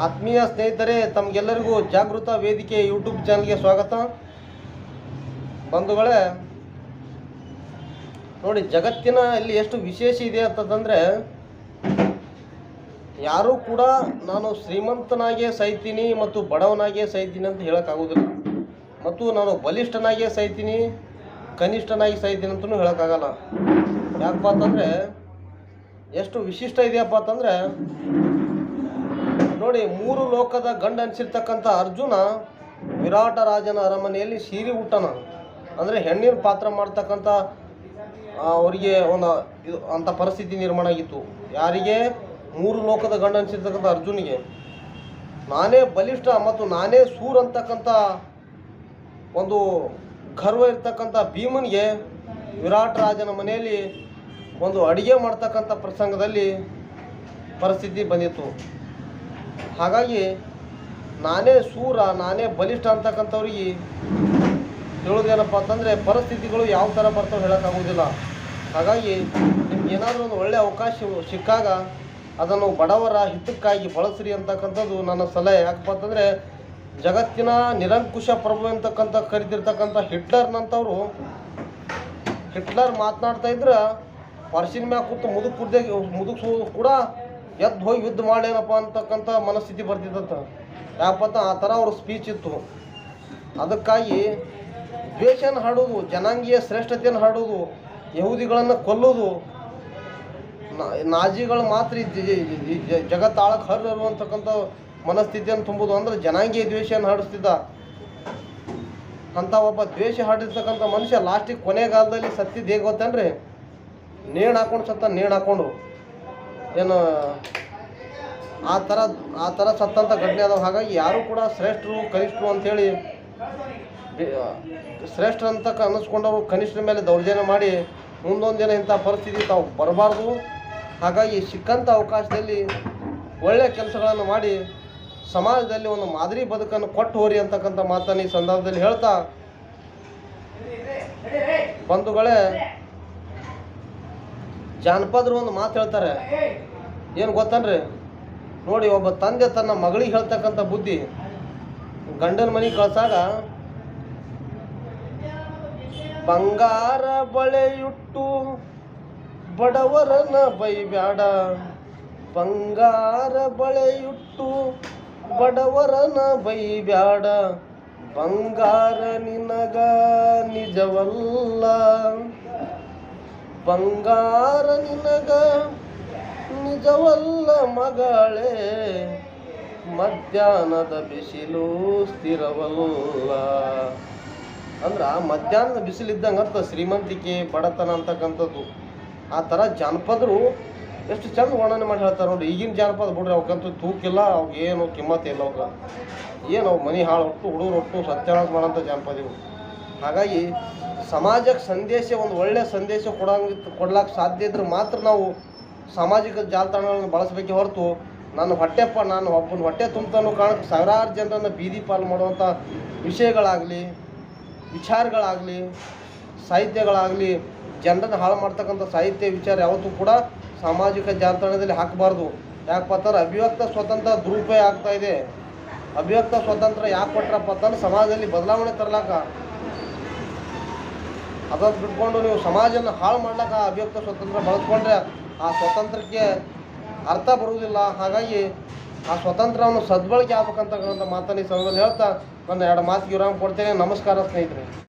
ಆತ್ಮೀಯ ಸ್ನೇಹಿತರೆ, ತಮಗೆಲ್ಲರಿಗೂ ಜಾಗೃತ ವೇದಿಕೆ ಯೂಟ್ಯೂಬ್ ಚಾನಲ್ಗೆ ಸ್ವಾಗತ. ಬಂಧುಗಳೇ, ನೋಡಿ, ಜಗತ್ತಿನ ಇಲ್ಲಿ ಎಷ್ಟು ವಿಶೇಷ ಇದೆ ಅಂತಂದರೆ, ಯಾರೂ ಕೂಡ ನಾನು ಶ್ರೀಮಂತನಾಗೇ ಸಾಯ್ತೀನಿ ಮತ್ತು ಬಡವನಾಗೇ ಸಾಯ್ತೀನಿ ಅಂತ ಹೇಳೋಕ್ಕಾಗೋದಿಲ್ಲ. ಮತ್ತು ನಾನು ಬಲಿಷ್ಠನಾಗೇ ಸಾಯ್ತೀನಿ ಕನಿಷ್ಠನಾಗಿ ಸಾಯ್ತೀನಿ ಅಂತಲೂ ಹೇಳೋಕ್ಕಾಗಲ್ಲ. ಯಾಕಪ್ಪ ಅಂತಂದರೆ, ಎಷ್ಟು ವಿಶಿಷ್ಟ ಇದೆಯಪ್ಪ ಅಂತಂದರೆ ನೋಡಿ, ಮೂರು ಲೋಕದ ಗಂಡ ಅನಿಸಿರ್ತಕ್ಕಂಥ ಅರ್ಜುನ ವಿರಾಟ ರಾಜನ ಅರಮನೆಯಲ್ಲಿ ಸೀರೆ ಊಟನ ಅಂದರೆ ಹೆಣ್ಣಿನ ಪಾತ್ರ ಮಾಡ್ತಕ್ಕಂಥ ಅವರಿಗೆ ಒಂದು ಇದು ಅಂಥ ಪರಿಸ್ಥಿತಿ ನಿರ್ಮಾಣ ಆಗಿತ್ತು. ಯಾರಿಗೆ? ಮೂರು ಲೋಕದ ಗಂಡ ಅರ್ಜುನಿಗೆ. ನಾನೇ ಬಲಿಷ್ಠ ಮತ್ತು ನಾನೇ ಸೂರ್ ಅಂತಕ್ಕಂಥ ಒಂದು ಗರ್ವ ಇರ್ತಕ್ಕಂಥ ಭೀಮನಿಗೆ ವಿರಾಟ್ ರಾಜನ ಮನೆಯಲ್ಲಿ ಒಂದು ಅಡಿಗೆ ಮಾಡ್ತಕ್ಕಂಥ ಪ್ರಸಂಗದಲ್ಲಿ ಪರಿಸ್ಥಿತಿ ಬಂದಿತ್ತು. ಹಾಗಾಗಿ ನಾನೇ ಸೂರ, ನಾನೇ ಬಲಿಷ್ಠ ಅಂತಕ್ಕಂಥವ್ರಿಗೆ ಹೇಳೋದೇನಪ್ಪ ಅಂತಂದರೆ ಪರಿಸ್ಥಿತಿಗಳು ಯಾವ ಥರ ಬರ್ತವೆ ಹೇಳೋಕ್ಕಾಗೋದಿಲ್ಲ ಹಾಗಾಗಿ ನಿಮ್ಗೆ ಏನಾದರೂ ಒಂದು ಒಳ್ಳೆಯ ಅವಕಾಶ ಸಿಕ್ಕಾಗ ಅದನ್ನು ಬಡವರ ಹಿತಕ್ಕಾಗಿ ಬಳಸ್ರಿ ಅಂತಕ್ಕಂಥದ್ದು ನನ್ನ ಸಲಹೆ. ಯಾಕಪ್ಪ ಅಂತಂದರೆ ಜಗತ್ತಿನ ನಿರಂಕುಶ ಪ್ರಭು ಅಂತಕ್ಕಂಥ ಕರಿತಿರ್ತಕ್ಕಂಥ ಹಿಟ್ಲರ್ನಂಥವ್ರು, ಹಿಟ್ಲರ್ ಮಾತನಾಡ್ತಾ ಇದ್ರೆ ಪರ್ಸಿನ ಮ್ಯಾಗ ಕೂತು ಮುದುಕ್ ಕುಡ್ದೆ ಕೂಡ ಎದ್ದು ಹೋಗಿ ಯುದ್ಧ ಮಾಡೇನಪ್ಪ ಅಂತಕ್ಕಂಥ ಮನಸ್ಥಿತಿ ಬರ್ತಿದ್ದಂತ. ಯಾಕಂತ ಆ ಥರ ಅವ್ರ ಸ್ಪೀಚ್ ಇತ್ತು. ಅದಕ್ಕಾಗಿ ದ್ವೇಷನ ಹಾಡೋದು ಜನಾಂಗೀಯ ಶ್ರೇಷ್ಠತೆಯನ್ನು ಹಾಡೋದು ಯಹೂದಿಗಳನ್ನು ಕೊಲ್ಲೋದು ನಾಜಿಗಳು ಮಾತ್ರ ಜಗತ್ತಾಳಕ್ಕೆ ಹರಿರು ಅಂತಕ್ಕಂಥ ಮನಸ್ಥಿತಿಯನ್ನು ತುಂಬೋದು ಅಂದ್ರೆ ಜನಾಂಗೀಯ ದ್ವೇಷವನ್ನು ಹಾಡಿಸ್ತಿದ್ದ. ಅಂಥ ಒಬ್ಬ ದ್ವೇಷ ಹಾಡಿರ್ತಕ್ಕಂಥ ಮನುಷ್ಯ ಲಾಸ್ಟಿಗೆ ಕೊನೆಗಾಲದಲ್ಲಿ ಸತ್ತಿದ್ದು ಹೇಗೆ ಗೊತ್ತೇನ್ರಿ? ನೇಣು ಹಾಕೊಂಡು ಸತ್ತ ನೇಣು ಹಾಕೊಂಡು. ಏನು, ಆ ಥರ ಆ ಥರ ಸತ್ತಂಥ ಘಟನೆ ಅದಾವೆ ಹಾಗಾಗಿ ಯಾರೂ ಕೂಡ ಶ್ರೇಷ್ಠರು, ಕನಿಷ್ಠರು ಅಂಥೇಳಿ ಶ್ರೇಷ್ಠ ಅಂತ ಅನ್ನಿಸ್ಕೊಂಡವರು ಕನಿಷ್ಠರ ಮೇಲೆ ದೌರ್ಜನ್ಯ ಮಾಡಿ ಮುಂದೊಂದು ದಿನ ಇಂಥ ಪರಿಸ್ಥಿತಿ ತಾವು ಬರಬಾರ್ದು. ಹಾಗಾಗಿ ಸಿಕ್ಕಂಥ ಅವಕಾಶದಲ್ಲಿ ಒಳ್ಳೆಯ ಕೆಲಸಗಳನ್ನು ಮಾಡಿ ಸಮಾಜದಲ್ಲಿ ಒಂದು ಮಾದರಿ ಬದುಕನ್ನು ಕೊಟ್ಟು ಹೋರಿ ಅಂತಕ್ಕಂಥ ಮಾತನ್ನು ಈ ಸಂದರ್ಭದಲ್ಲಿ ಹೇಳ್ತಾ ಬಂಧುಗಳೇ ಜಾನಪದರು ಒಂದು ಮಾತು ಹೇಳ್ತಾರೆ. ಏನು ಗೊತ್ತನ್ರಿ? ನೋಡಿ, ಒಬ್ಬ ತಂದೆ ತನ್ನ ಮಗಳಿಗೆ ಹೇಳ್ತಕ್ಕಂಥ ಬುದ್ಧಿ. ಗಂಡನ ಮನೆಗೆ ಕಳ್ಸಾಗ ಬಂಗಾರ ಬಳೆಯುಟ್ಟು ಬಡವರನ ಬೈಬ್ಯಾಡ. ಬಂಗಾರ ಬಳೆಯುಟ್ಟು ಬಡವರನ ಬೈಬ್ಯಾಡ. ಬಂಗಾರ ನಿನಗ ನಿಜವಲ್ಲ. ಬಂಗಾರ ನಿನಗ, ನಿಜವಲ್ಲ ಮಗಳೇ. ಮಧ್ಯಾಹ್ನದ ಬಿಸಿಲು ಸ್ಥಿರವಲ್ಲ. ಅಂದ್ರೆ ಮಧ್ಯಾಹ್ನದ ಬಿಸಿಲಿದ್ದಂಗೆ ಅಂತ ಶ್ರೀಮಂತಿಕೆ, ಬಡತನ ಅಂತಕ್ಕಂಥದ್ದು. ಆ ಥರ ಜಾನಪದರು ಎಷ್ಟು ಚಂದ ವರ್ಣನೆ ಮಾಡಿ ಹೇಳ್ತಾರೆ ನೋಡಿ ಈಗಿನ ಜಾನಪದ ಬಿಡ್ರಿ ಅವಕ್ಕಂತೂ ತೂಕಿಲ್ಲ ಅವ್ಗೆ ಏನು ಕಿಮ್ಮತ್ತಿಲ್ಲ ಅವ್ಗೆ ಏನು ಅವು ಮನೆ ಹಾಳು ಹೊಟ್ಟು, ಹುಡುಗರು ಒಟ್ಟು ಸತ್ಯಾನಾಶ ಮಾಡೋಂಥ ಜಾನಪದ ಇವು ಹಾಗಾಗಿ ಸಮಾಜಕ್ಕೆ ಸಂದೇಶ, ಒಂದು ಒಳ್ಳೆಯ ಸಂದೇಶ ಕೊಡಂಗೆ ಕೊಡ್ಲಾಕ ಸಾಧ್ಯ ಇದ್ರೆ ಮಾತ್ರ ನಾವು ಸಾಮಾಜಿಕ ಜಾಲತಾಣಗಳನ್ನು ಬಳಸಬೇಕೆ ಹೊರತು ನಾನು ಹೊಟ್ಟೆಪ್ಪ ನಾನು ಒಬ್ಬನ ಹೊಟ್ಟೆ ತುಂಬತನೋ ಕಾರಣಕ್ಕೆ ಸಾವಿರಾರು ಜನರನ್ನು ಬೀದಿ ಪಾಲು ಮಾಡುವಂಥ ವಿಷಯಗಳಾಗಲಿ, ವಿಚಾರಗಳಾಗಲಿ, ಸಾಹಿತ್ಯಗಳಾಗಲಿ, ಜನರನ್ನು ಹಾಳು ಮಾಡ್ತಕ್ಕಂಥ ಸಾಹಿತ್ಯ ವಿಚಾರ ಯಾವತ್ತೂ ಕೂಡ ಸಾಮಾಜಿಕ ಜಾಲತಾಣದಲ್ಲಿ ಹಾಕಬಾರ್ದು. ಯಾಕಪ್ಪ ಅಂತಂದ್ರೆ ಅಭಿವ್ಯಕ್ತ ಸ್ವತಂತ್ರ ದುರುಪಯೋಗ ಆಗ್ತಾ ಇದೆ. ಅಭಿವ್ಯಕ್ತ ಸ್ವಾತಂತ್ರ್ಯ ಯಾಕೆ ಕೊಟ್ರಪ್ಪ ಅಂತಂದ್ರೆ ಸಮಾಜದಲ್ಲಿ ಬದಲಾವಣೆ ತರ್ಲಾಕ ಅದನ್ನು ಬಿಟ್ಕೊಂಡು ನೀವು ಸಮಾಜನ ಹಾಳು ಮಾಡ್ಲಾಕ ಆ ಸ್ವಾತಂತ್ರ್ಯ ಬಳಸ್ಕೊಂಡ್ರೆ ಆ ಸ್ವತಂತ್ರಕ್ಕೆ ಅರ್ಥ ಬರುವುದಿಲ್ಲ. ಹಾಗಾಗಿ ಆ ಸ್ವತಂತ್ರವನ್ನು ಸದ್ಬಳಕೆ ಆಗ್ಬೇಕಂತಕ್ಕಂಥ ಮಾತನ್ನು ಈ ಸಂದರ್ಭದಲ್ಲಿ ಹೇಳ್ತಾ ನನ್ನ ಎರಡು ಮಾತಿಗೆ ವಿರಾಮ ಕೊಡ್ತೇನೆ. ನಮಸ್ಕಾರ ಸ್ನೇಹಿತರೆ.